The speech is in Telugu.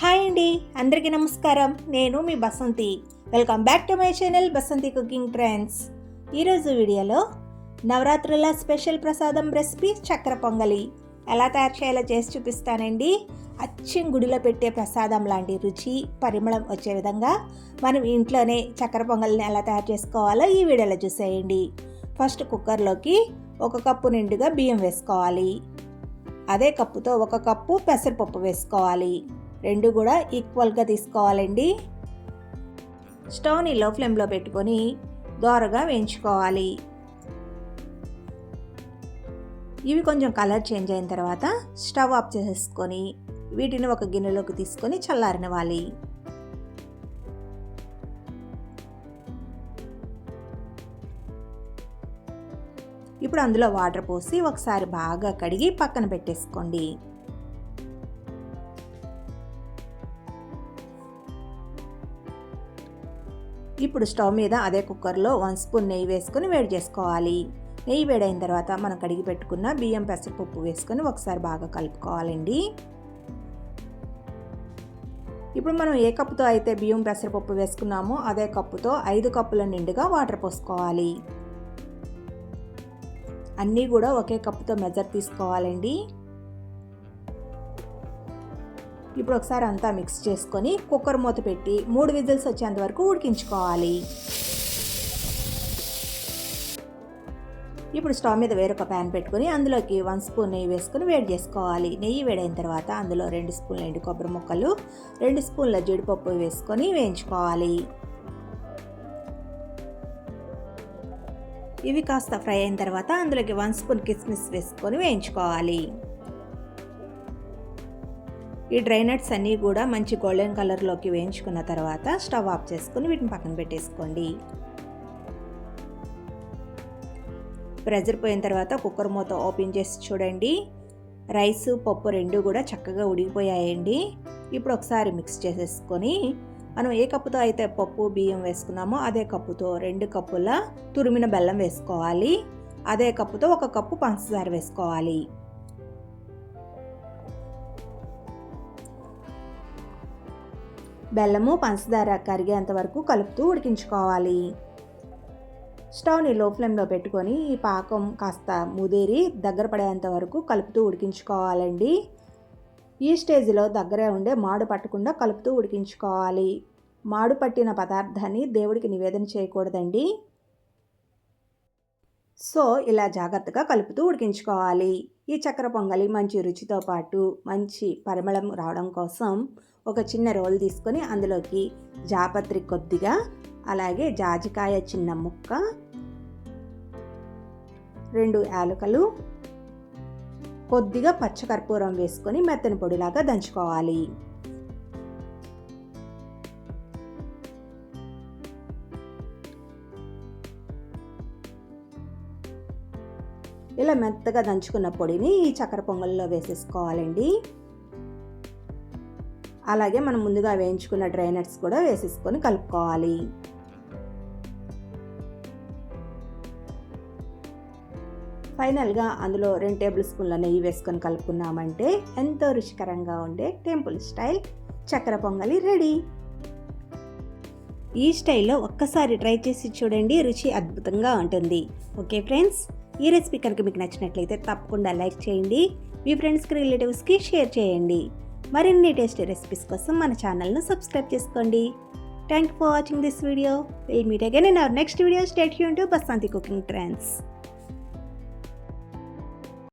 హాయ్ అండి అందరికీ నమస్కారం. నేను మీ Basanti. Welcome back to my channel Basanti cooking trends ఈరోజు వీడియోలో నవరాత్రుల స్పెషల్ ప్రసాదం రెసిపీ చక్కెర పొంగలి. ఎలా తయారు చేయాలో చేసి చూపిస్తానండి. అచ్చం గుడిలో పెట్టే ప్రసాదం లాంటి రుచి పరిమళం వచ్చే విధంగా మనం ఇంట్లోనే చక్కెర పొంగల్ని ఎలా తయారు చేసుకోవాలో ఈ వీడియోలో చూసేయండి. ఫస్ట్ కుక్కర్లోకి ఒక కప్పు నిండుగా బియ్యం వేసుకోవాలి. అదే కప్పుతో ఒక కప్పు పెసరపప్పు వేసుకోవాలి. రెండు కూడా ఈక్వల్గా తీసుకోవాలండి. స్టవ్ని లో ఫ్లేమ్లో పెట్టుకొని దోరగా వేయించుకోవాలి. ఇవి కొంచెం కలర్ చేంజ్ అయిన తర్వాత స్టవ్ ఆఫ్ చేసేసుకొని వీటిని ఒక గిన్నెలోకి తీసుకొని చల్లారనివ్వాలి. ఇప్పుడు అందులో వాటర్ పోసి ఒకసారి బాగా కడిగి పక్కన పెట్టేసుకోండి. ఇప్పుడు స్టవ్ మీద అదే కుక్కర్లో వన్ స్పూన్ నెయ్యి వేసుకొని వేడి చేసుకోవాలి. నెయ్యి వేడైన తర్వాత మనం కడిగి పెట్టుకున్న బియ్యం పెసరపప్పు వేసుకొని ఒకసారి బాగా కలుపుకోవాలండి. ఇప్పుడు మనం ఏ కప్పుతో అయితే బియ్యం పెసరపప్పు వేసుకున్నామో అదే కప్పుతో ఐదు కప్పుల నిండుగా వాటర్ పోసుకోవాలి. అన్నీ కూడా ఒకే కప్పుతో మెజర్ తీసుకోవాలండి. ఇప్పుడు ఒకసారి అంతా మిక్స్ చేసుకొని కుక్కర్ మూత పెట్టి మూడు విజిల్స్ వచ్చేంత వరకు ఉడికించుకోవాలి. ఇప్పుడు స్టవ్ మీద వేరొక ప్యాన్ పెట్టుకొని అందులోకి వన్ స్పూన్ నెయ్యి వేసుకొని వేడి చేసుకోవాలి. నెయ్యి వేడైన తర్వాత అందులో రెండు స్పూన్ల ఎండు కొబ్బరి ముక్కలు రెండు స్పూన్ల జీడిపప్పు వేసుకొని వేయించుకోవాలి. ఇవి కాస్త ఫ్రై అయిన తర్వాత అందులోకి వన్ స్పూన్ కిస్మిస్ వేసుకొని వేయించుకోవాలి. ఈ డ్రై నట్స్ అన్నీ కూడా మంచి గోల్డెన్ కలర్లోకి వేయించుకున్న తర్వాత స్టవ్ ఆఫ్ చేసుకుని వీటిని పక్కన పెట్టేసుకోండి. ప్రెజర్ పోయిన తర్వాత కుక్కర్ మూత ఓపెన్ చేసి చూడండి. రైస్ పప్పు రెండు కూడా చక్కగా ఉడికిపోయాయండి. ఇప్పుడు ఒకసారి మిక్స్ చేసేసుకొని మనం ఏ కప్పుతో అయితే పప్పు బియ్యం వేసుకున్నామో అదే కప్పుతో రెండు కప్పుల తురిమిన బెల్లం వేసుకోవాలి. అదే కప్పుతో ఒక కప్పు పంచదార వేసుకోవాలి. బెల్లము పంచదార కరిగేంత వరకు కలుపుతూ ఉడికించుకోవాలి. స్టవ్ని లో ఫ్లేమ్లో పెట్టుకొని ఈ పాకం కాస్త ముదేరి దగ్గర పడేంత వరకు కలుపుతూ ఉడికించుకోవాలండి. ఈ స్టేజ్లో దగ్గరే ఉండే మాడు పట్టకుండా కలుపుతూ ఉడికించుకోవాలి. మాడు పట్టిన పదార్థాన్ని దేవుడికి నివేదన చేయకూడదండి. సో ఇలా జాగ్రత్తగా కలుపుతూ ఉడికించుకోవాలి. ఈ చక్కెర పొంగలి మంచి రుచితో పాటు మంచి పరిమళం రావడం కోసం ఒక చిన్న రోల్ తీసుకొని అందులోకి జాపత్రి కొద్దిగా అలాగే జాజికాయ చిన్న ముక్క రెండు యాలకలు కొద్దిగా పచ్చకర్పూరం వేసుకొని మెత్తని పొడిలాగా దంచుకోవాలి. ఇలా మెత్తగా దంచుకున్న పొడిని ఈ చక్కెర పొంగల్లో వేసేసుకోవాలండి. అలాగే మనం ముందుగా వేయించుకున్న డ్రై నట్స్ కూడా వేసేసుకొని కలుపుకోవాలి. ఫైనల్గా అందులో రెండు టేబుల్ స్పూన్ల నెయ్యి వేసుకొని కలుపుకున్నామంటే ఎంతో రుచికరంగా ఉండే టెంపుల్ స్టైల్ చక్కెర పొంగలి రెడీ. ఈ స్టైల్లో ఒక్కసారి ట్రై చేసి చూడండి రుచి అద్భుతంగా ఉంటుంది. ఓకే ఫ్రెండ్స్ ఈ రెసిపీ కనుక మీకు నచ్చినట్లయితే తప్పకుండా లైక్ చేయండి మీ ఫ్రెండ్స్కి రిలేటివ్స్కి షేర్ చేయండి. మరిన్ని టేస్టీ రెసిపీస్ కోసం మన ఛానల్ను సబ్స్క్రైబ్ చేసుకోండి. Thank for watching this video will meet again in our next video stay Yoon to Basanti cooking trends